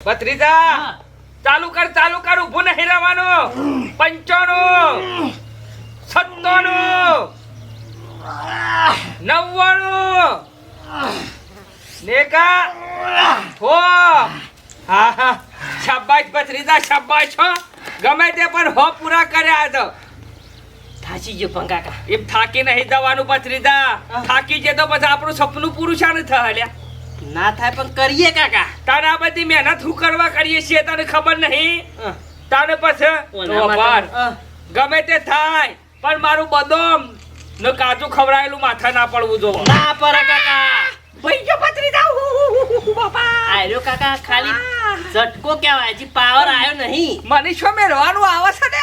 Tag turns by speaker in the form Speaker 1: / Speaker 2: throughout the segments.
Speaker 1: ભત્રીજા ચાલુ કર ચાલુ કર ઊભું નહીં રહેવાનું. પંચાણું સત્તાણું નવ્વાણું નેકા હો. હા હા. શાબાશ ભત્રીજા શાબાશ હો. ગમે તે પણ હો પૂરા કર્યા તો.
Speaker 2: થાચી ગયો પંકાકા
Speaker 1: એમ થાકી નહીં જવાનું ભત્રીજા. થાકી જે તો પછી આપણું સપનું પૂરું છે ને થયા
Speaker 2: ના થાય પણ કરીએ કાકા.
Speaker 1: તારા આ બધી મહેનત હું કરવા કરીએ છીએ તને ખબર નહીં? તારે પછી ગમે તે થાય પણ મારું બદામ. ને કાજુ ખવડાયેલું માથા ના પડવું જો
Speaker 2: ના પર કાકા.
Speaker 1: ભાઈ જો પતરી જાઉં. બાપા.
Speaker 2: આર્યો કાકા ખાલી ઝટકો કહેવાય. હજી પાવર આવ્યો નહીં.
Speaker 1: મને શું મેળવાનું આવે છે ને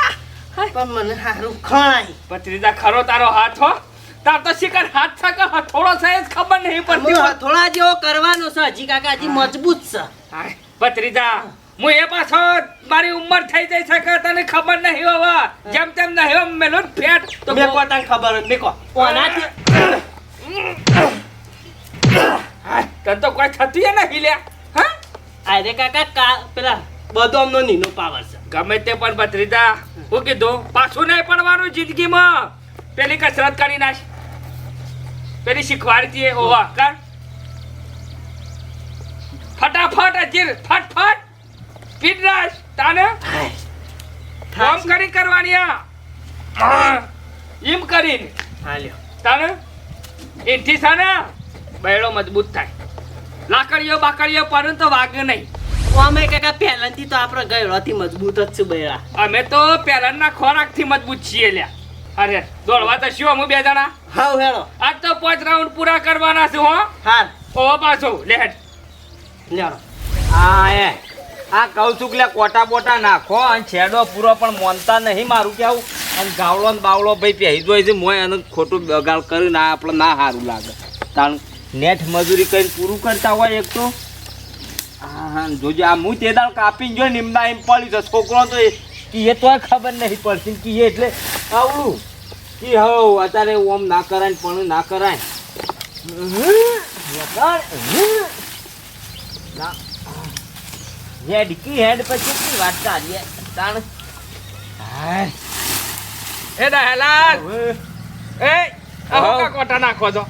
Speaker 2: પણ મને સારું ખણાય
Speaker 1: પત્રીજા ખરો તારો હાથ હો. તાર તો શિકાર હાથ છે કે હથોડો છે જ ખબર નહીં પડતી
Speaker 2: થોડા જેવો કરવાનો છે હજી કાકા હજી મજબૂત છે.
Speaker 1: ભત્રીજા હું એ પાછો મારી ઉંમર થઈ જઈ શકે તને ખબર નહીં હવે. જેમ તેમ નહીં હવે મેલું ફેટ. તો
Speaker 2: મેકો તને ખબર જ મેકો. ઓનાથી
Speaker 1: તને તો કોઈ થતું નહીં લ્યા. હા?
Speaker 2: અરે કાકા કા પેલા અમનો નીનો પાવર છે.
Speaker 1: ગમે તે પણ ભત્રીજા હું કીધું પાછું નહીં પડવાનું જિંદગીમાં. પેલી કસરત કરી નાખ. પેલી શીખવાડતી ઓવા કર. ફટાફટ અજીર ફટ ફટ સ્પીડ તાને કામ કરી કરવાની આ. એમ કરીને.
Speaker 2: હાલ્યો
Speaker 1: તાને એથી સાને બૈડો મજબૂત થાય. લાકડીઓ બાકડીઓ પર તો વાગે નહીં.
Speaker 2: અમે કાકા પહેલાંથી તો આપણે ગયડોથી મજબૂત જ છે બેડા.
Speaker 1: અમે તો પહેલાના ખોરાકથી મજબૂત છીએ લ્યા. અરે દોડવા તો શું હું બે જણા?
Speaker 2: હાવ હેડો
Speaker 1: આજ તો પાંચ રાઉન્ડ પૂરા કરવાના છે હો.
Speaker 2: હાર
Speaker 1: ઓ પાછો લેટ.
Speaker 2: લેડો
Speaker 3: હા એ આ કહું છું કે લે કોટા બોટા નાખો અને છેડો પૂરો પણ મોનતા નહીં મારું કેવું અને ગાવડો ને બાવળો ભાઈ પહેરી જોઈ છે મોય એને ખોટું બગાડ કર્યું ના આપણે ના સારું લાગે. કારણ નેટ મજૂરી કરીને પૂરું કરતા હોય એક તો. હા હા જોજો આ હું તે દાળ કાપીને જો નિમના એમ પડી છે. છોકરો તો કીએ તો ખબર નહીં પડતી કીએ એટલે આવડું. કે હવ અત્યારે ઓમ ના કરાય ને પણ ના કરાય. હેડ કી હેડ પછી કી વાત ચાલીએ? તાણ.
Speaker 1: એ દહેલાલ. એ આ કોટા નાખો છો?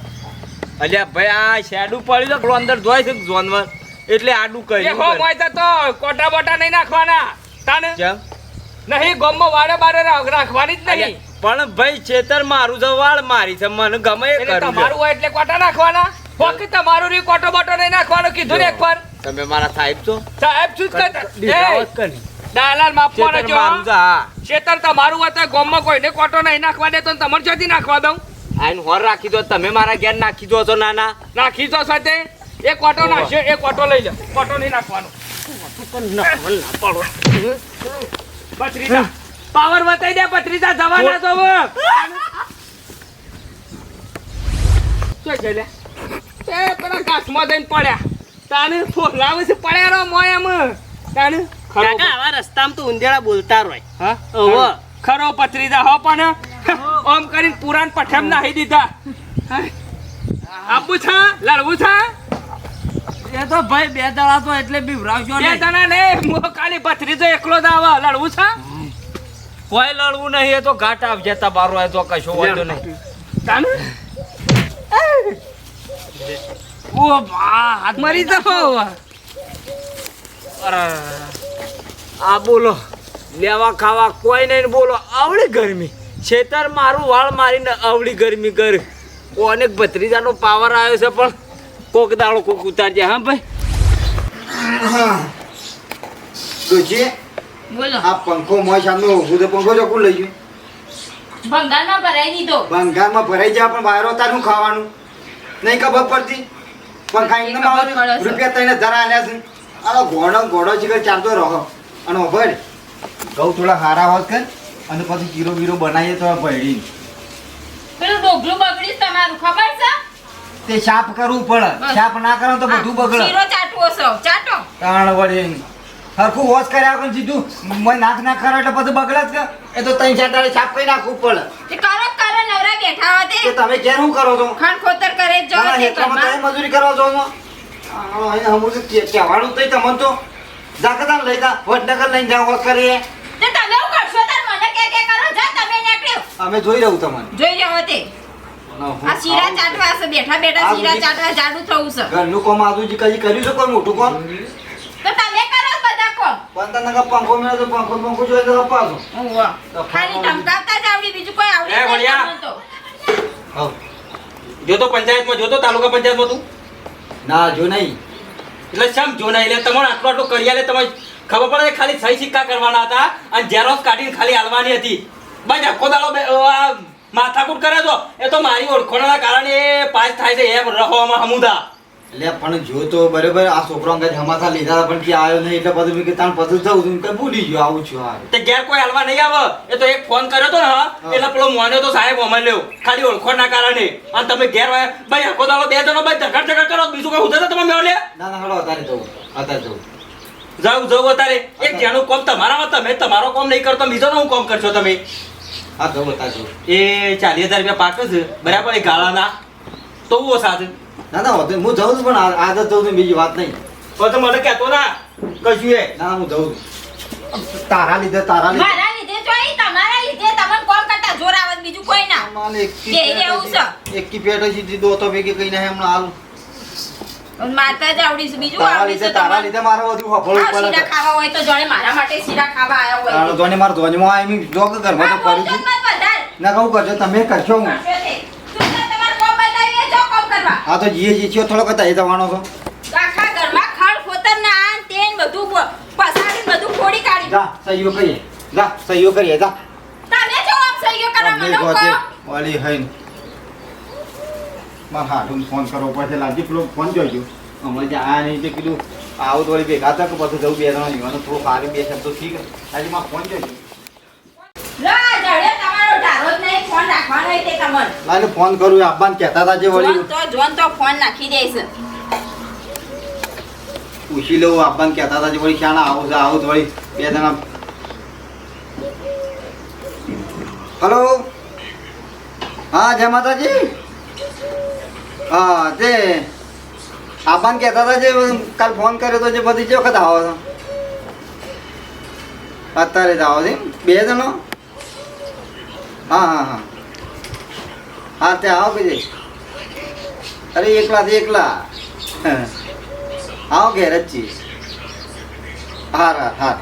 Speaker 3: અલ્યા ભાઈ આ શેડું પડ્યું તો અંદર ધોય છે જોનવર એટલે આડું
Speaker 1: એ
Speaker 3: કર્યું
Speaker 1: હો મોય તો કોટા બોટા નહીં નાખવાના. તાને
Speaker 3: કેમ
Speaker 1: નહીં ગોમમાં વારે બારે રાખ- રાખવાની જ નહીં.
Speaker 3: પણ ભાઈ ચેતર મારું તો વાળ મારી છે મને ગમે એ
Speaker 1: એટલે તમારું હોય એટલે કોટા નાખવાના? બાકી તમારું રી કોટો બોટો નહીં નાખવાનું કીધું ને એક વાર
Speaker 3: તમે મારા સાહેબ છો?
Speaker 1: સાહેબ શું જ
Speaker 3: કરી
Speaker 1: દાલાલ માપવાનો
Speaker 3: ચેતર
Speaker 1: જો
Speaker 3: છે હા.
Speaker 1: ચેતન તમારું હોય તો ગોમમાં કોઈને કોટો નહીં નાખવા દે તો તમારે જતી નાખવા દઉં.
Speaker 3: આઈન હોર રાખી દો તમે મારા ઘેર નાખી દો છો નાના.
Speaker 1: નાખી દો સાથે. એક કોટો નાખશે એક કોટો લઈ લે. કોટો નહીં નાખવાનો. પત્રીજા પાવર બતાવી દે પથરીતા જવાના તો હવે. શું છે લે? એ પેલા કાચમાં જઈને પડ્યા. તાને ફોલાવે છે પડ્યા રહો મોય એમ. તાને
Speaker 2: કાકા આવા રસ્તામાં તો ઊંધેડા બોલતા રોય.
Speaker 1: હા?
Speaker 2: ઓહો.
Speaker 1: ખરો પથરીતા હો પણ ઓમ કરીને પુરાણ પઠેમ નાહી દીધા. આબુ છે લડવું છે.
Speaker 3: એ તો ભાઈ બે દડા તો એટલે બીવરાવશો
Speaker 1: બે જણા ને હું ખાલી ભત્રીજો એકલો જ આવા. લડવું છે?
Speaker 3: કોઈ લડવું નહીં એ તો ઘાટ આવજે બારો એ તો કશો વાંધો નહીં.
Speaker 1: તાને?
Speaker 3: ઓ બા હાથ
Speaker 1: મરી
Speaker 3: આ બોલો લેવા ખાવા કોઈ નહીં ને બોલો આવડી ગરમી. છેતર મારું વાળ મારીને આવડી ગરમી કર. અનેક ભત્રીજાનો પાવર આવ્યો છે પણ કોક દાળો કોક ઉતારજે હા ભાઈ?
Speaker 4: ડોશી,
Speaker 5: બોલો.
Speaker 4: આ પંખો મોય સામે ઉભું તો પંખો ચોખ્ખું લઈ ગયું?
Speaker 5: ભંગારમાં ભરાઈ દીધો.
Speaker 4: બંગાળમાં ભરાઈ જાય પણ બહાર તાર ખાવાનું? નહીં ખબર પડતી. પંખા એમને
Speaker 5: છે.
Speaker 4: રૂપિયા તઈને ધરા આલ્યા છે. આ ઘોડો ઘોડો ચીકર ચાલતો રહો. અને ઉભર ઘઉં થોડા હારા હોત કર અને પછી ચીરો બીરો બનાવીએ તો ભયડી.
Speaker 5: પેલું ડોગલું બગડીશ તમારું ખબર છે?
Speaker 4: તે સાફ કરવું પડે. સાફ ના કરો તો બધું બગડે.
Speaker 5: શીરો ચાટવો છો. ચાટો.
Speaker 4: તાણ વળી. હરખું વોશ કર્યા વગર સીધું મને નાખ ના કરો એટલે બધું બગડે જ એ તો ત્રણ ચાર સાફ કરી નાખવું પડે.
Speaker 5: તે કરો કરો નવરા બેઠા હો તે.
Speaker 4: તમે ક્યાં શું કરો છો?
Speaker 5: ખાણ ખોતર કરે જો તે
Speaker 4: તમે મજૂરી કરો છો? હમું તો કે- કહેવાનું નહીં તમને તો જાકતા લઈ જા વડનગર લઈને જાવ વોશ કરીએ.
Speaker 5: તે તમે કરશો? તાર મને કે કે કરો? જા તમે નીકળ્યો
Speaker 4: અમે જોઈ રહ્યું તમને.
Speaker 5: જોઈ રહ્યો તે. આ શીરા ચાટવા છે બેઠા બેઠા શીરા ચાટવા જાડું થવું છે.
Speaker 4: ઘરનું કોમ આદુજી કઈ કર્યું છે કોઈ મોટું કોમ?
Speaker 5: તો તમે કરો બધા કોમ.
Speaker 4: પણ તને કા પંખો મળ્યો તો પંખો પંખો જોઈ તો પાછો.
Speaker 5: ખાલી ધમકાવતા જ આવડી બીજું કોઈ આવડી
Speaker 3: એ
Speaker 5: જ
Speaker 3: હો.
Speaker 5: જો તો.
Speaker 3: પંચાયતમાં જોતો તાલુકા પંચાયતમાં તું.
Speaker 4: ના જો નહીં.
Speaker 3: એટલે શમ જો નહીં? એટલે તમારે આટલું આટલું કરી આલે તમે ખબર પડે ખાલી સહી સિક્કા કરવાના હતા અને ઝેરોક્સ કાઢીને ખાલી હાલવાની હતી. બસ આખો દાડો બે- આ માથાકૂટ કરે તો? એ તો મારી ઓળખોણના કારણે એ પાસ થાય છે એમ રહોમાં હમુદા.
Speaker 4: એટલે પણ જો તો બરોબર આ છોકરો અંગે હમાસા લીધા પણ કે આવ્યો નહીં? એટલે પછી મેં કે તાણ પછી જવું તું કઈ ભૂલી ગયો આવું છું હારું.
Speaker 3: તે ઘેર કોઈ હાલવા નહીં આવે. એ તો એક ફોન કર્યો તો ને હા, એટલે પેલો મોન્યો તો સાહેબ અમાર લ્યો ખાલી ઓળખોણના કારણે. અને તમે ઘેર ભાઈ આખો દાડો બે જણો ભાઈ ઝઘડ ઝઘડ કરો બીજું કઈ ઉધર તમે મેળે
Speaker 4: ના ના હળો અત્યારે જવું અત્યારે જવું
Speaker 3: જાઉં જવું અત્યારે. એક જેનું કોમ તમારામાં તમે તમારો કોમ નહીં કરતો બીજો હું કોમ કરશો તમે?
Speaker 4: હા જવું અત્યારે જવું
Speaker 3: એ ચાલીસ હજાર રૂપિયા પાકે છે બરાબર? એ ગાળાના. તો સાથે.
Speaker 4: ના ના હું જાઉં છું પણ આદત જઉં છું બીજી વાત નહીં.
Speaker 3: તો તો મને કહેતો ના કશું એ.
Speaker 4: ના હું જાઉં છું. તારા લીધે તારા લીધે.
Speaker 5: મારા લીધે જોઈ તમારા લીધે તમને કોમ કરતા જોર આવે બીજું કોઈ ના.
Speaker 4: માને એકી
Speaker 5: કે એવું છે.
Speaker 4: એકી પેટે સીધી દોતો ભેગી કઈ ના હમણાં હાલ
Speaker 5: મારતા જ આવડી છે. બીજું
Speaker 4: તારા
Speaker 5: આવડી
Speaker 4: લીધે
Speaker 5: છે
Speaker 4: તારા લીધે મારે બધું હફળ
Speaker 5: ઉપર
Speaker 4: પડે
Speaker 5: ખાવા હોય તો જોણે મારા માટે સીરા ખાવા આવ્યા હોય.
Speaker 4: તારો માર મારા માં આઈ મી જોગ ઘરમાં તો
Speaker 5: આ
Speaker 4: પડી છું.
Speaker 5: મત.
Speaker 4: ના કહું કરજો તમે કરશો હું.
Speaker 5: હા તો. તો
Speaker 4: જીએ જી થયો થોડો કતા એ જવાનો છો.
Speaker 5: આખા ઘરમાં ખળ ખોતર ના આ તેન બધું પસાડી બધું ફોડી કાઢી.
Speaker 4: જા સહીઓ કરીએ. જા સહીઓ કરીએ જા.
Speaker 5: તમે જો આમ સહીઓ કરવા મને
Speaker 4: ઓલી હૈન. માર હાથું ફોન કરવો પડશે. લાલજી પેલો ફોન જોઈજો હમણાં જે આ નહીં તે કીધું આવું તો વળી ભેગા હતા કે પછી જવું બે જણા યુવાનો થોડું સારી બે શબ્દો ઠીક આજે માં ફોન જોઈજો
Speaker 5: નહીં ફોન
Speaker 4: કરું આપવાને કહેતા હતા જે વળી
Speaker 5: જોન તો ફોન નાખી દઈશ
Speaker 4: પૂછી લઉં આપવાને કહેતા હતા જે વળી ક્યાં આવું આવું વળી બે જણા હલો હા જય માતાજી. હા તે આપણને કહેતા હતા જે કાલ ફોન કર્યો તો જે બધી જે વખત આવો છો? અત્યારે જ આવો છો બે જણો? હા હા હા. હા તે આવો કે અરે, એકલા તો એકલા. આવો ઘેર જ છીએ. હા હા હા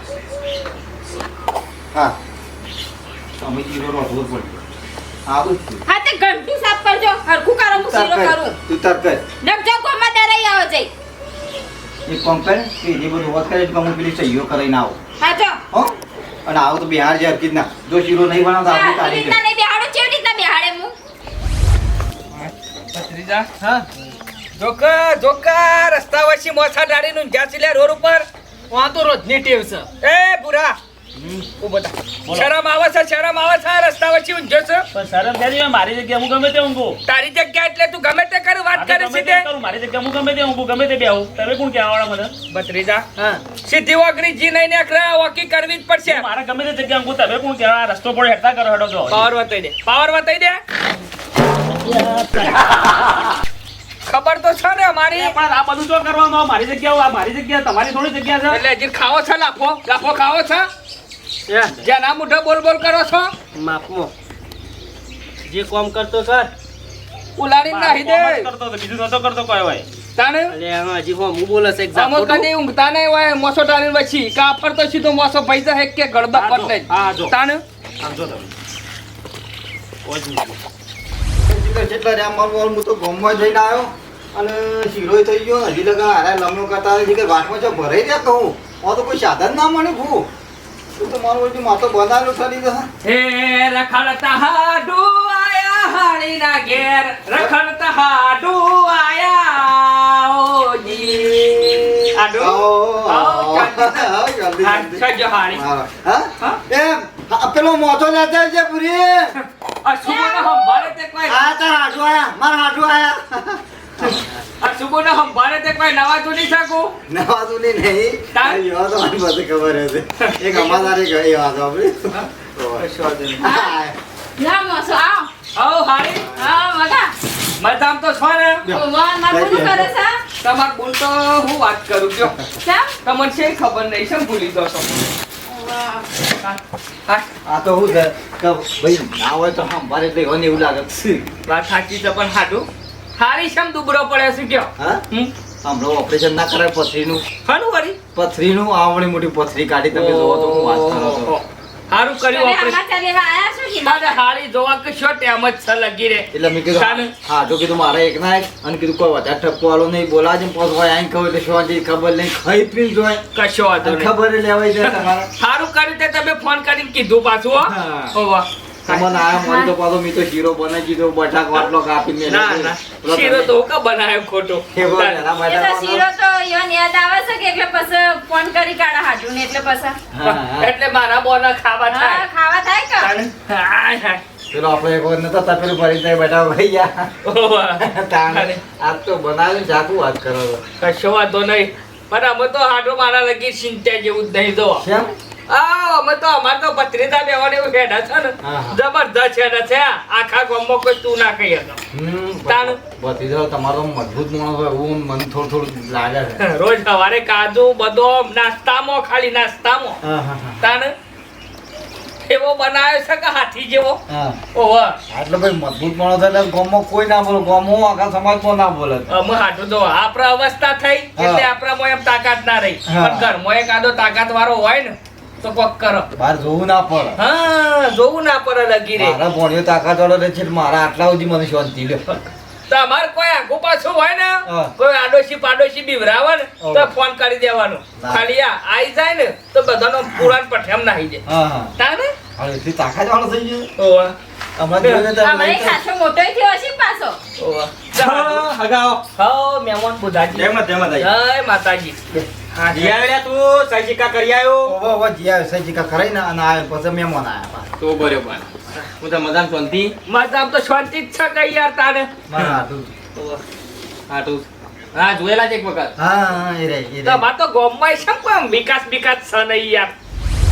Speaker 4: હા. અમે જીરો પડ્યો આવું
Speaker 5: હા તે ઘંટુ સાફ કરજો. હરખું કરો હું સીરો
Speaker 4: કરું તું તાર કર.
Speaker 5: ડબજો કોમાં દરાઈ આવો જઈ.
Speaker 4: એ કામ કર? કે જે બધું હોત કરે તો હું પેલી સહીઓ કરીને આવો.
Speaker 5: હા જો.
Speaker 4: હો? અને આવો તો બિહાર જે હરકત ના જો શીરો નહીં બનાવતા
Speaker 5: આવું
Speaker 4: કાઢી
Speaker 5: રીતના નહીં બિહાડો કેવી રીતના બિહાડે હું?
Speaker 1: પત્રીજા હા. જોકા જોકા રસ્તા વચ્ચે મોસા ડાળીનું જ્યાં લે રોડ ઉપર
Speaker 2: વાં તો રોજની ટેવ છે.
Speaker 1: એ થા. શરમ આવે છે શરમ આવે છે રસ્તા વચ્ચે ઊંઝો છે
Speaker 2: પણ શરમ છે મારી જગ્યાએ હું ગમે તે ઊંઘું.
Speaker 1: તારી જગ્યા એટલે તું ગમે તે કર વાત કરે
Speaker 2: ગમે
Speaker 1: છે
Speaker 2: તે
Speaker 1: તે
Speaker 2: કરું, મારી જગ્યાએ હું ગમે તે ઊંઘું ગમે તે બેહું. તમે કોણ કહેવા વાળા મને?
Speaker 1: ભત્રીજા
Speaker 2: હા.
Speaker 1: સીધી ઓગળી જી નહીં નીકળે વોકી કરવી જ પડશે.
Speaker 2: મારે ગમે તે જગ્યાએ ઊંઘું તમે કોણ કહેવા આ રસ્તો પર હેડતા કરો હેડો જો
Speaker 1: પાવર વતાઈ દે. પાવર વતાઈ દે. ખબર તો છે ને અમારી.
Speaker 2: પણ આ બધું શું કરવાનું મારી જગ્યા મારી જગ્યા તમારી થોડી જગ્યા છે.
Speaker 1: એટલે હજી ખાવો છે લાફો? લાફો ખાવો છે? જેના મુઠે બોલ બોલ કરો છો?
Speaker 2: માફમો જે કોમ કરતો કર
Speaker 1: ઉલાડી નાખી દે.
Speaker 2: કરતો તો બીજું નતો કરતો કોઈ હોય.
Speaker 1: તાને
Speaker 2: એટલે આમાં હજી હું હું બોલે છે
Speaker 1: આમો કદી ઊંઘતા નહીં હોય મોસો ટાળી પછી. કાફર તો સીધો મોસો પૈસા હે કે ગળદા
Speaker 2: હા, જો.
Speaker 1: પટ નહીં
Speaker 2: હા, જો.
Speaker 1: તાને
Speaker 2: સમજો તમે કોઈ
Speaker 4: જેટલા રહ્યા મારું હું તો ગામમાં જઈને આવ્યો. અને શીરોય થઈ ગયો હજી લગા હારા લમણો કરતા કે વાટમાં જો ભરાઈ દે કહું? આ તો કોઈ સાધન ના મળે ભૂ. તું તો માથો બનાવેલો થરી જશે
Speaker 1: હે રખડતા હાડુ આયા હાળીના ઘેર. રખડતા હાડુ આયા ઓજી આડુ આવો, ચાંદી. હા, સજો હા?
Speaker 4: એમ? પેલો મોટો લેતા છે પૂરી.
Speaker 1: આ તે કોઈ?
Speaker 4: આ તાર હાડુ આયા મારા હાડુ આયા
Speaker 1: આ સંભાળે તે કોઈ નવા જૂની શકું
Speaker 4: નવા તું નહીં.
Speaker 1: તાર?
Speaker 4: આ મને બધું ખબર હશે. એક અમારે ગઈ વાત આપણી
Speaker 5: ના મોસો આવ.
Speaker 1: આવો હાળી
Speaker 5: હા મગા
Speaker 1: મજામ તો છો ને?
Speaker 5: મારું કરે છે?
Speaker 1: તમાર બોલ તો હું વાત કરું કયો તમને છે ખબર નહીં છે ભૂલી દો છો.
Speaker 4: આ તો હું કે ભાઈ ના હોય તો સંભાળે એવાને એવું લાગે.
Speaker 1: વાત સાચી છે પણ હાડું હારી શેમ દુબરો પડે છે કયો
Speaker 4: હા? હમણાં ઓપરેશન ના કરાય પથરીનું.
Speaker 1: હાનું વળી
Speaker 4: પથરીનું આવણી મોટી પથરી કાઢી તમે જોવો તો હું વાત કરો છો.
Speaker 1: હારું કર્યું ઓપરેશન
Speaker 5: સમાચાર લેવા આયા છો કે
Speaker 1: તારે હારી જોવા કે શો ટેમ જ છે લગી રે.
Speaker 4: એટલે મેં કીધું હા તો કીધું મારે એક ના એક અને કીધું કોઈ વધારે ઠપકો વાળો નહીં બોલાવજે ને પાછું આઈને કહું એટલે શું ખબર નહીં ખાઈ પી જોય.
Speaker 1: કશો વાંધો
Speaker 4: ખબર લેવાય જાય તમારે.
Speaker 1: સારું કર્યું તે તમે ફોન કરીને કીધું પાછું હો.
Speaker 4: તમને આયા મળી તો પાછો મેં તો શીરો બનાવી દીધો બટાક વાટલો કાપી મેં
Speaker 1: ના ના. શીરો તો હું બનાવ્યો ખોટો?
Speaker 5: એ તો શીરો તો ઈવન યાદ આવે છે કે એટલે પછી ફોન કરી કાઢા હાટું ને એટલે પછી?
Speaker 4: હા, હા.
Speaker 1: એટલે મારા બોના ખાવા થાય.
Speaker 5: ખાવા થાય કે?
Speaker 1: તાણે. હાય, હાય.
Speaker 4: પેલો આપણે એક વખત નતા તપેલું ભરી જાય બટાકા ભાઈ તાણે આજ તો બનાવ્યું જાકું વાત કરો.
Speaker 1: કશો વાંધો નહીં. પણ અમે તો હાડો મારા લગી સિંચાઈ જેવું જ નહીં જો
Speaker 4: કેમ?
Speaker 1: આ અમે તો અમાર તો ભત્રીજા બેવાને એવું હેડા છે ને
Speaker 4: હા, હા.
Speaker 1: જબરદસ્ત હેડા છે આખા ગામમાં કોઈ તું ના કહી શકો તાણ.
Speaker 4: ભત્રીજો તમારો મજબૂત માણસ હોય એવું મને થોડું થોડું લાગે છે
Speaker 1: રોજ સવારે કાજુ બધો નાસ્તામાં ખાલી નાસ્તામાં. તાણ એવો બનાવ્યો છે કે હાથી જેવો
Speaker 4: હા એટલે ભાઈ મજબૂત માણસ એટલે ગામમાં કોઈ ના બોલે ગામમાં આખા સમાજમાં ના બોલે
Speaker 1: અમે હાટું તો આપણા અવસ્થા થઈ એટલે. આપણામાં એમ તાકાત ના રહી. પણ ઘરમાં એક આદો તાકાત વાળો હોય ને તો કોક કરો.
Speaker 4: બહાર જોવું ના પડે.
Speaker 1: હા જોવું ના પડે લગી રે.
Speaker 4: મારા ભણ્યો તાકાત વાળો રહે છે મારા આટલા સુધી મને શાંતિ લ્યો.
Speaker 1: તમાર કોઈ આગુ પાછું હોય ને કોઈ આડોશી પાડોશી બીવરાવે ને તો ફોન કરી દેવાનો. ખાલી આ આઈ જાય ને તો બધાનો પુરાણ પઠેમ નાહી જાય
Speaker 4: હા તા
Speaker 1: ને
Speaker 4: હવે એટલી તાકાત વાળો થઈ ગયો?
Speaker 1: ઓવા.
Speaker 4: હમણાં જોઈને તો
Speaker 5: હમણાં એક સાચો મોટો થયો હશે પાછો
Speaker 1: ઓવા
Speaker 3: હગાઓ
Speaker 1: હા મહેમાન બુધાજી
Speaker 3: જય માતા
Speaker 1: જય માતાજી હા જય
Speaker 3: જીયાડ્યા તું સજીકા કરી આવ્યો.
Speaker 4: ઓવો ઓવો જીયા સજીકા કરાઈને અને આયા પછી મહેમાન આયા
Speaker 3: તો બરોબર. હું તો મજામાં શાંતિ.
Speaker 1: માતા તો શાંતિ જ છે કઈ યાર તારે?
Speaker 4: મારા હાથું.
Speaker 3: હા તું હા જોયેલા છે એક વખત.
Speaker 4: હા હા એ રે એ રે
Speaker 1: તમાર તો ગામમાં છે કોઈ વિકાસ વિકાસ છે નહીં યાર.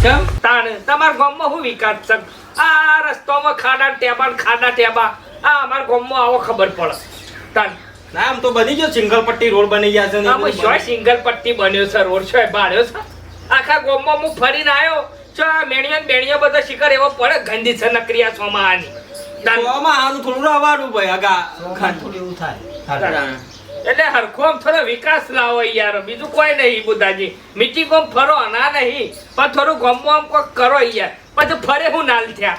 Speaker 3: કેમ?
Speaker 1: તાણ તમારા ગામમાં શું વિકાસ છે? આ રસ્તામાં ખાડા ટેબા ખાડા ટેબા. આ અમારા ગામમાં આવો ખબર પડે. તાણ.
Speaker 3: ના આમ તો બની ગયો સિંગલ પટ્ટી રોડ બની ગયા છે ને
Speaker 1: આમાં શોય સિંગલ પટ્ટી બન્યો છે રોડ શોય બાળ્યો છે? આખા ગામમાં હું ફરીને આવ્યો છો આ મેણિયા બેણીઓ બધા શિખર એવો પડે ગંદી છે નકરિયા સોમાં આની તાણ.
Speaker 3: આનું થોડું રવાડું ભાઈ હગા
Speaker 4: થોડું એવું થાય.
Speaker 1: એટલે હરખો આમ થોડો વિકાસ લાવો યાર બીજું કોઈ નહીં બુધાજી મીઠી ગોમ ફરો ના નહીં. પણ થોડું ગામમાં આમ કોઈ કરો યાર. પછી ફરે હું નાલ થયા.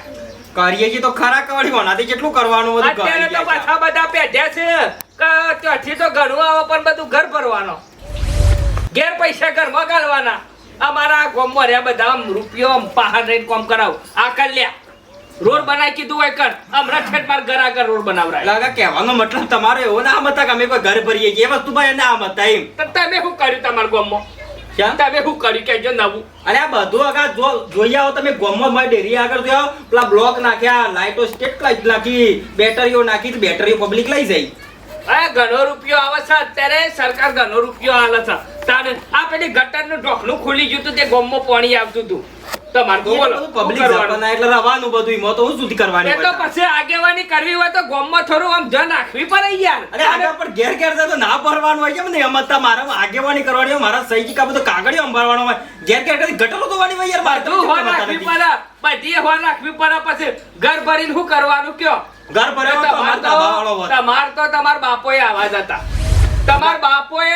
Speaker 3: કરીએ છીએ તો ખરા કવાડી હોનાથી કેટલું કરવાનું બધું
Speaker 1: અત્યારે તો પાછા બધા પેઢ્યા છે. ત્યાંથી તો ઘણું આવે પણ બધું ઘર ભરવાનો. ઘેર પૈસા ઘરમાં ગાળવાના. અમારા ગોમમાં રહ્યા બધા આમ રૂપિયો આમ પહાડ રહીને કોમ કરાવ. આ કલ્યા રોડ બનાવી કીધું હોય કર. હમણાં ઠેઠ માર ઘર આગળ રોડ બનાવરાય.
Speaker 3: લાગે કહેવાનો મતલબ તમારો એવો ના મતા કે અમે કોઈ ઘર ભરીએ એ વસ્તુ ભાઈ ના હતા એમ.
Speaker 1: તો તમે શું કર્યું તમારા ગામમાં? તમે શું કર્યું? કેજો નવું.
Speaker 3: અરે આ બધું આગળ જો જોઈ આવો તમે ગોમમાં મારી ડેરી આગળ જોઈ પેલા બ્લોક નાખ્યા લાઇટો સ્ટેટ નાખી બેટરીઓ નાખી તો બેટરીઓ પબ્લિક લઈ જાય.
Speaker 1: ઘણો રૂપિયો આવે છે અત્યારે સરકાર ઘણો રૂપિયો આલે છે. તારે આ પેલી ગટરનું ઢોકણું ખુલી ગયું હતું તે ગામમાં પાણી આવતું હતું. તમારે તો બોલો
Speaker 3: પબ્લિક
Speaker 1: શું
Speaker 3: એટલે રવાનું બધું એમાં તો હું કરવાની
Speaker 1: એ તો પછી આગેવાની કરવી હોય તો ગામમાં થોડું આમ ધ્યાન રાખવી પડે યાર.
Speaker 3: અરે આગળ પણ ઘેર ઘેર તો ના ભરવાનું હોય કેમ ને એમ જ મારા આગેવાની કરવાની હોય મારા સહી કા બધું કાગળિયો ભરવાનો હોય. ઘેર ઘેર ગટરો ધોવાની હોય યાર મારે તો કેમ
Speaker 1: રાખવી પડે. બધી હોર રાખવી પડે પછી ઘર ભરીને શું કરવાનું કયો?
Speaker 3: ઘર ભર્યો તો અમારે ધાબાવાળો હોય.
Speaker 1: તમાર તો તમાર બાપોએ આવાજ હતા. તમાર બાપોએ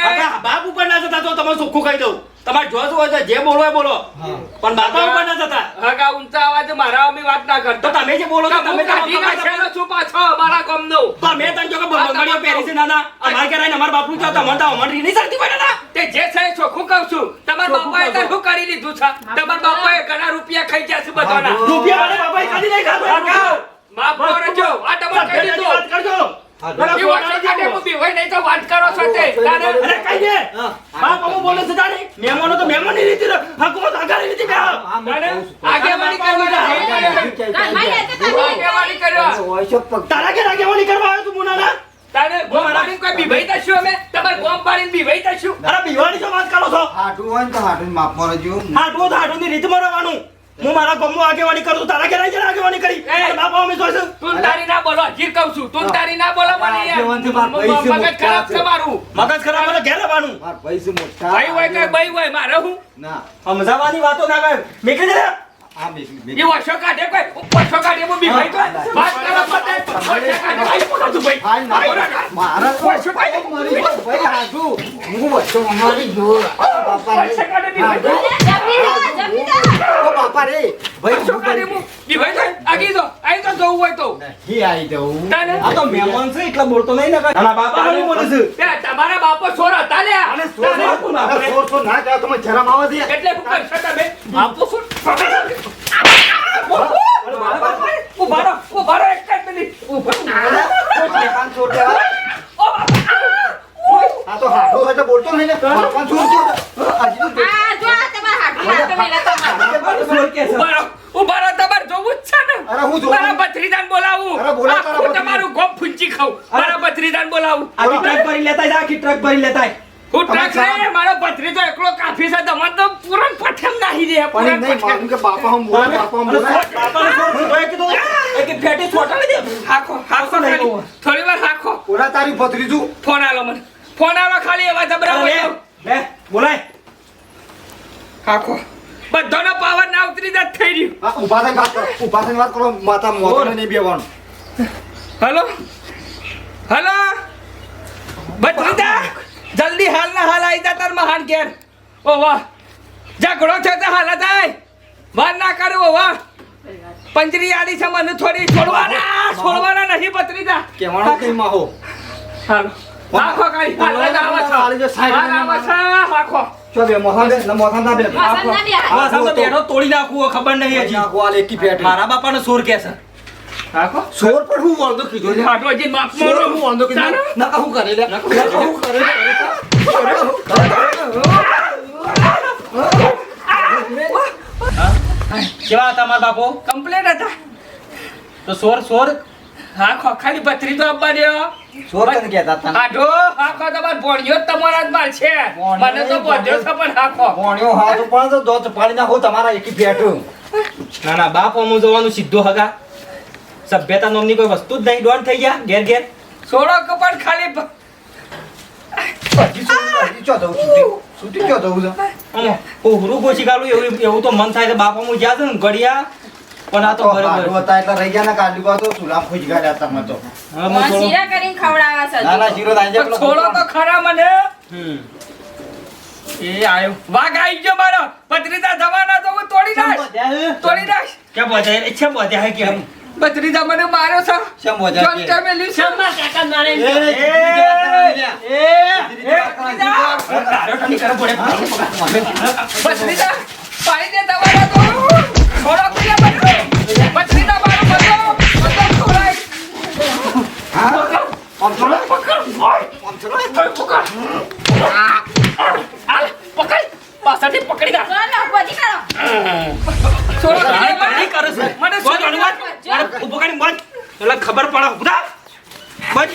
Speaker 3: બાપ ઉપર ના જતા તો તમે ચોખ્ખું કહી દઉં. તમારે જો શું હોય જે બોલો એ બોલો. પણ બાપા ઉપર ના જતા.
Speaker 1: હગા ઊંચા અવાજે મારા અમે વાત ના કરતો.
Speaker 3: તમે જે બોલો છો
Speaker 1: તમે કાઢી નાખેલો છું પાછો અમારા કોમ
Speaker 3: નો પણ મેં તને જો કે બંગડીઓ પહેરી છે નાના. અમારે ઘેર આવીને અમારા બાપનું ચાલતા મને તો અમારી નહીં સરતી હોય
Speaker 1: તે જે છે એ ચોખ્ખું કહું છું. તમાર બાપાએ તો શું કરી લીધું છે? તમાર બાપાએ ઘણા રૂપિયા ખાઈ ગયા છે બધાના.
Speaker 3: રૂપિયા વાળા બાપાએ કાઢી નહીં ખાધો
Speaker 1: માફ કરજો તારે.
Speaker 3: રીતિ રીતિ
Speaker 4: છું.
Speaker 1: આગેવાની
Speaker 3: કરવા આવ્યો તું મુનાના?
Speaker 1: તારે ગોમ પાડીને કોઈ બીભાઈ અમે? તમારે ગોમ પાડીને બીભાઈ
Speaker 3: અરે બીવાની શું વાત કરો છો?
Speaker 4: હાટું હોય ને તો હાટું માપ મારો જેવું.
Speaker 3: હાટવો તો હાટુની રીતમાં રહેવાનું. હું મારા ગામમાં આગેવાની કરું છું. તારા ઘેર આવીને આગેવાની કરી! બાપા અમે જોઈશું.
Speaker 1: કહું છું તું તારી ના બોલા મને મગજ ખરાબ છે. મારું.
Speaker 3: મગજ ખરાબ એટલે ઘેર આવવાનું
Speaker 4: મારા પૈસા મોટા.
Speaker 1: ભાઈ હોય કે ભાઈ હોય મારે હું?
Speaker 4: ના.
Speaker 3: સમજાવવાની વાતો ના કરે. મેં દે
Speaker 4: આ મેકલી,
Speaker 1: એ
Speaker 4: મેકલી.
Speaker 1: વર્ષો કાઢે કોઈ? વર્ષો કાઢે હું બી ભાઈ કોઈ? વાત કરો પતે વર્ષો કાઢે. ભાઈ બોલો તું ભાઈ.
Speaker 4: હાય ના.
Speaker 1: બોલો કાઢ.
Speaker 4: મારા મારી ભાઈ હાજુ. હું વચ્ચે મારી જો. બાપા
Speaker 1: કાઢે બી ભાઈ.
Speaker 5: જમી જા, જમી જા.
Speaker 4: ઓ બાપા રે. ભાઈ
Speaker 1: વર્ષો કાઢે હું બી ભાઈ આગી જો. આઈ તો જવું હોય તો.
Speaker 4: નહીં આવી જવું.
Speaker 3: આ તો મહેમાન છે એટલે બોલતો નહીં ને ના બાપા મને બોલે છે.
Speaker 1: બે તમારા બાપો છોર હતા લ્યા.
Speaker 4: અને સોર ના કહેવાય, તમે શરમ આવે છે?
Speaker 1: એટલે હું કરશો તમે? બાપો શું ઊભા જોવું જ છે ને
Speaker 4: હું જોઉં.
Speaker 1: બોલાવું. તમારું ગોમ ફૂંચી ખાઉં મારા ભત્રીજાને બોલાવું
Speaker 3: આખી ટ્રક ભરી લેતા આખી ટ્રક ભરી લેતા જાય.
Speaker 1: હું
Speaker 4: તમે
Speaker 1: મારો ભત્રીજો એકલો કાફી છે તમારે તો પૂરણ પઠેમ નાહી દે
Speaker 4: પણ નહીં
Speaker 1: પઠેમ
Speaker 4: કે બાપા હમ બોલે બાપા હમ
Speaker 3: અને
Speaker 4: બોલે
Speaker 3: બાપાને ફોન કર્યો, એ કીધું? એ કે ફેટી છોટાડી દે?
Speaker 1: હાખો હાખો
Speaker 3: નહીં
Speaker 1: થોડી વાર હાખો
Speaker 4: ઓલા તારી ભત્રીજું?
Speaker 1: ફોન આલો મને. ફોન આલો ખાલી એવા જબરા
Speaker 3: લે લે બોલાય.
Speaker 1: હાખો બધાનો પાવર ના ઉતરી જાત થઈ રહ્યું.
Speaker 4: હા, થઈને વાત કરો ઊભા થઈને વાત કરો માતા મોઢાને નહીં બેવાનું
Speaker 1: હલો? હલો? ભત્રીજા? જલ્દી હાલ ના હાલ આવી જા તાર મહાન ઘેર. ઓ વાહ. ઝઘડો છે તો હાલ થાય વાર ના કરું ઓ વાહ. પંજરી આડી છે મને થોડી છોડવાના છોડવાના નહીં ભત્રીજા.
Speaker 4: કેવાનો કઈ માહો?
Speaker 1: હાલો. હાખો કાઢી હાલ જ આવે
Speaker 4: હાલ જ
Speaker 1: હાલ છે હાખો.
Speaker 4: ચો બે મોથા બે ના
Speaker 3: તોડી નાખવું ખબર નહીં મારા સોર કે છે.
Speaker 4: સોર પણ હું વાંધો કીધો?
Speaker 1: હાટો જી માફ
Speaker 4: હું વાંધો કીધો? ના કહું કરે ના કહું કરે
Speaker 3: કેવા હતા મારા બાપો?
Speaker 1: કમ્પ્લેટ હતા.
Speaker 3: તો સોર સોર?
Speaker 1: હાખો ખાલી તો આપવા દ્યો
Speaker 4: સોર કને કહેતા હતા?
Speaker 1: આઢો હાખો તમાર ભોણિયો તમારા જ માલ છે. મને તો બોધ્યો છે પણ હાખો
Speaker 4: મોણ્યો હાથ ઉપર તો દોત પાડી નાખો તમારા એકી પેટ
Speaker 3: ના ના બાપ હું જવાનું સીધો હગા. સભ્યતા નોમની કોઈ વસ્તુ જ નહીં ડોન થઈ ગયા ઘેર ઘેર.
Speaker 1: સોળો કપડ ખાલી
Speaker 4: ચો દઉં છૂટી છૂટી ચો દઉં છે?
Speaker 3: અમો હુરું ગોશી ગાલું એવું એવું તો મન થાય છે બાપ અમુ જ્યાં છે ને ઘડિયા પણ આ તો
Speaker 4: તો હતા એટલે રહી ગયા ને કાઢી તો સુલા ખોજી ગયા તમે તો.
Speaker 3: હા,
Speaker 5: મને
Speaker 3: હું થોડો-
Speaker 5: શીરા કરીને ખવડાવે છે
Speaker 4: ના ના શીરો થાય
Speaker 1: છોડો તો ખરા મને.
Speaker 3: હમ. એ આયો.
Speaker 1: વાઘ આવી ગયો મારો. ભત્રીજા જવાના તો હું તોડી નાખ. તોડી નાખ.
Speaker 3: ક્યાં પહોંચ્યા એ છે પહોંચ્યા હે કેમ
Speaker 1: ભત્રીજા મને માર્યો સર
Speaker 4: શેમ મજા
Speaker 1: જોન
Speaker 4: કે?
Speaker 1: તે મેલ્યું
Speaker 6: કાકા મારે?
Speaker 4: એ,
Speaker 3: એ,
Speaker 4: એ,
Speaker 3: તારો ઠંડી કરો
Speaker 1: ભત્રીજા. પાણી દે તમારા તો. છોડો
Speaker 3: ખબર પડે? બધા. બોલ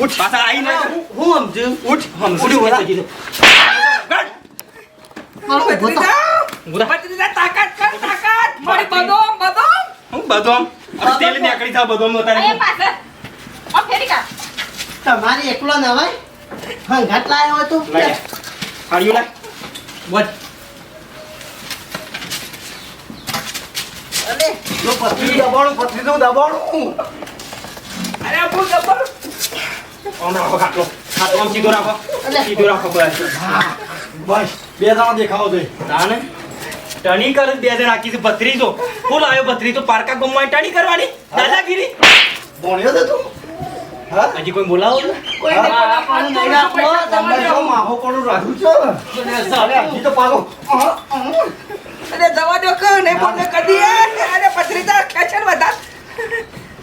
Speaker 3: ઉઠ પાછા આઈ ના
Speaker 4: હું- હું સમજુ.
Speaker 3: ઉઠ.
Speaker 1: ભત્રીજા
Speaker 3: ઊભા.
Speaker 1: ભત્રીજા તાકાત કર તાકાત. મારી બદોમ બદોમ.
Speaker 3: હું બદામ? તેલ નીકળી જાવ બદામ નો તારે
Speaker 5: અહીંયા ફેરી કાઢ.
Speaker 2: તમારી એકલો નવાય હંગાટ લાયો હોય તું.
Speaker 3: હાડ્યું લા બોલ
Speaker 2: અરે
Speaker 4: લો પથરી દબાણું, પથરી દઉં દબાણું.
Speaker 1: અરે હું જબર
Speaker 3: આમ રાખો ખાટલો. ખાટલો સીધો રાખો. સીધો રાખો બસ.
Speaker 4: બસ, બે જણા દેખાવો જોઈએ.
Speaker 3: તાને ટણી કરે બે જણ આખી ભત્રીજો. ફૂલ આવ્યો ભત્રીજો? પારકા ગમવા ટણી કરવાની? દાદાગીરી?
Speaker 4: ભણ્યો છે તું?
Speaker 3: હજી કોઈ બોલાવો છો?
Speaker 4: માહો કોનું રાખ્યું છે? અરે, હજી તો અહ.
Speaker 1: અરે જવા દો કે નહીં બોલે કદી કચર બધા.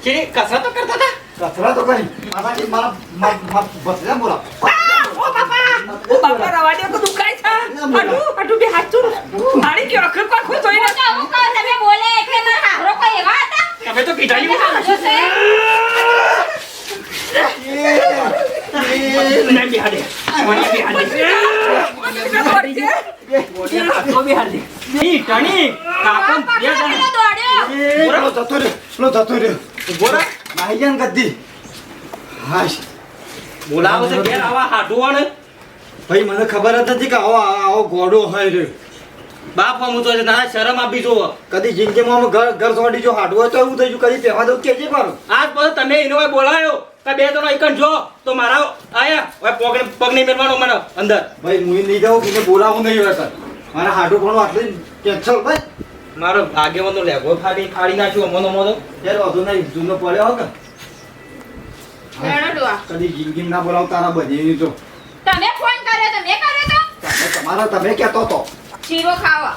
Speaker 3: છે કસરતો કરતા હતા?
Speaker 4: કચરા તો કરી. મારા-
Speaker 1: ઓ બાપા ઓ બાપા રવા દે કે છે હટુ હટુ બે હાથ ચૂર મારી કે અખર કો ખો જોઈને
Speaker 5: હું તો તમે બોલે એટલે મારા હારો કોઈ એવા હતા?
Speaker 3: તમે તો કીધા
Speaker 5: તમે સમજો છો એ?
Speaker 3: નહીં બિહાડે મને.
Speaker 7: બિહારી
Speaker 3: ઈ ટણી કાકો બે
Speaker 5: પકડો,
Speaker 3: જણા
Speaker 5: દોડ્યો.
Speaker 4: એ જતો રે લો જતો રહ્યો
Speaker 3: ઊભો રહો.
Speaker 4: નાહી ને ગદ્દી. હાશ.
Speaker 3: બોલાવો છે ઘેર આવા હાડું ને
Speaker 4: ભાઈ મને ખબર જ નથી કે આવો આવો ગોડો હોય રે
Speaker 3: બાપ હું તો ના શરમ આપી જો
Speaker 4: કદી જિંદગીમાં ઘર ઘર સોડી જો હાડવો તો એવું થઈ ગયું. કદી પહેવા દઉં કેજે મારો?
Speaker 3: આજ પછી તમે એનો બોલાયો? કે બે તો એકન જો તો મારા આયા હવે પગ પગ નહીં મેળવાનો મને અંદર.
Speaker 4: ભાઈ હું નહીં જાઉં કે બોલાવું નહીં હોય સર મારા હાડું પણ આટલું કેન્સલ ભાઈ.
Speaker 3: મારો ભાગ્યવાનો લેગો ફાડી ફાડી નાખ્યો મનો મોનો
Speaker 4: ત્યારે વધુ નહીં જૂનો પડ્યો હો કે? કદી જિંદગી ના બોલાવ તારા બધી તો.
Speaker 5: તમે ફોન કર્યો તો મેં કર્યો તો?
Speaker 4: તમે તમારા તમે કહેતો તો.
Speaker 5: શીરો ખાવા.